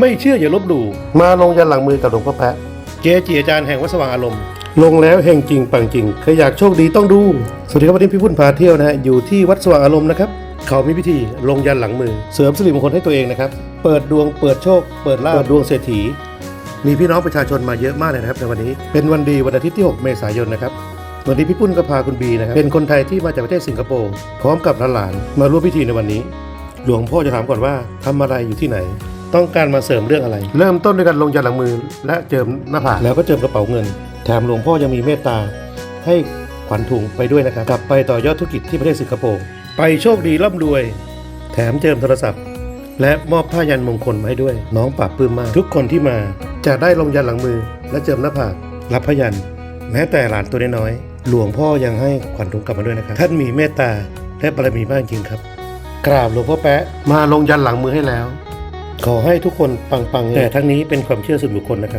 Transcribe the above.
ไม่เชื่ออย่าลบหลู่มาลงยันหลังมือกับหลวงพ่อแปะเกจิอาจารย์แห่งวัดสว่างอารมณ์ ลงแล้วเฮงจริงปังจริงใครอยากโชคดีต้องดู สวัสดีครับวันนี้พี่พุ่นพาเที่ยวนะฮะอยู่ที่วัดสว่างอารมณ์นะครับเขามีพิธีลงยันหลังมือ เสริมสิริมงคลให้ตัวเองนะครับ เปิดดวงเปิดโชค เปิดลาภเปิดดวงเศรษฐี มีพี่น้องประชาชนมาเยอะมากเลยนะครับในวันนี้เป็นวันดีวันอาทิตย์ที่ 6 เมษายนนะครับวันนี้พี่ปุ้นก็พาคุณบีนะครับเป็นคนไทยที่มาจากประเทศสิงคโปร์พร้อมกับหลานๆมาร่วมพิธีในวันนี้ หลวงพ่อจะถามก่อนว่าทำอะไรอยู่ที่ไหน ต้องการมาเสริมเรื่องอะไร เริ่มต้นด้วยการลงยันหลังมือ และเจิมหน้าผากแล้วก็เจิมกระเป๋าเงิน แถมหลวงพ่อยังมีเมตตา ให้ขวัญถุงไปด้วยนะครับ กลับไปต่อยอดธุรกิจที่ประเทศสิงคโปร์ไปโชคดีร่ำรวย แถมเจิมโทรศัพท์ และมอบผ้ายันมงคลมาให้ด้วย น้องปราบปลื้มมาก ทุกคนที่มาจะได้ลงยันหลังมือ และเจิมหน้าผากรับพยันแม้แต่หลานตัวน้อยๆหลวงพ่อยังให้ขวัญถุงกลับมาด้วยนะครับท่านมีเมตตาและบารมีมากจริงครับกราบหลวงพ่อแปะมาลงยันหลังมือให้แล้ว ขอให้ทุกคนปังๆ แต่ทั้งนี้เป็นความเชื่อส่วนบุคคลนะครับ